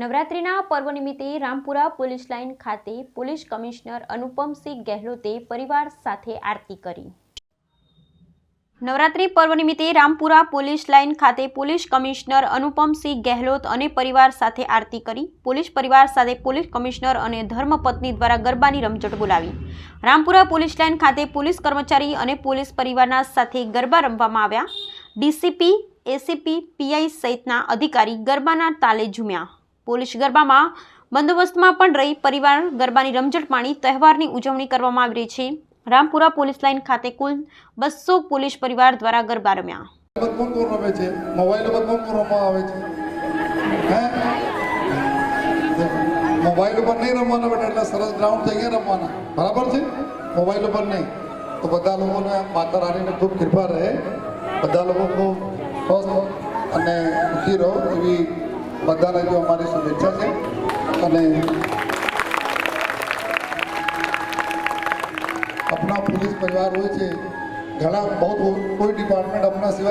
નવરાત્રિના પર્વ નિમિત્તે રામપુરા પોલીસ લાઇન ખાતે પોલીસ કમિશનર અનુપમસિંહ ગેહલોતે પરિવાર સાથે આરતી કરી. નવરાત્રિ પર્વ નિમિત્તે રામપુરા પોલીસ લાઇન ખાતે પોલીસ કમિશનર અનુપમસિંહ ગેહલોત અને પરિવાર સાથે આરતી કરી. પોલીસ પરિવાર સાથે પોલીસ કમિશનર અને ધર્મપત્ની દ્વારા ગરબાની રમઝટ બોલાવી. રામપુરા પોલીસ લાઇન ખાતે પોલીસ કર્મચારી અને પોલીસ પરિવારના સાથે ગરબા રમવામાં આવ્યા. ડીસીપી, એસીપી, પીઆઈ સહિતના અધિકારી ગરબાના તાલે ઝૂમ્યા. પોલીસ ગરબામાં બંદોબસ્તમાં પણ રહી પરિવાર ગરબાની રમઝટ માણી તહેવારની ઉજવણી કરવામાં આવી રહી છે. રામપુરા પોલીસ લાઇન ખાતે કુલ બસો પોલીસ પરિવાર દ્વારા ગરબા રમ્યા. મોબાઈલ મોબાઈલ ઉપર નહીં રમવાના બેટા, એટલે સરસ ગ્રાઉન્ડ થઈ ગયા રમવાના. બરાબર છે? મોબાઈલ ઉપર નહીં. તો બધા લોકોને માતા રાણીને ખૂબ કૃપા રહે. બધા લોકો ખૂબ સ્વસ્થ અને સુખી રહો એવી બધાને જો અમારી શુભેચ્છા છે. અને આપણા પોલીસ પરિવાર હોય છે, ઘણા, બહુ કોઈ ડિપાર્ટમેન્ટ આપણા સિવાય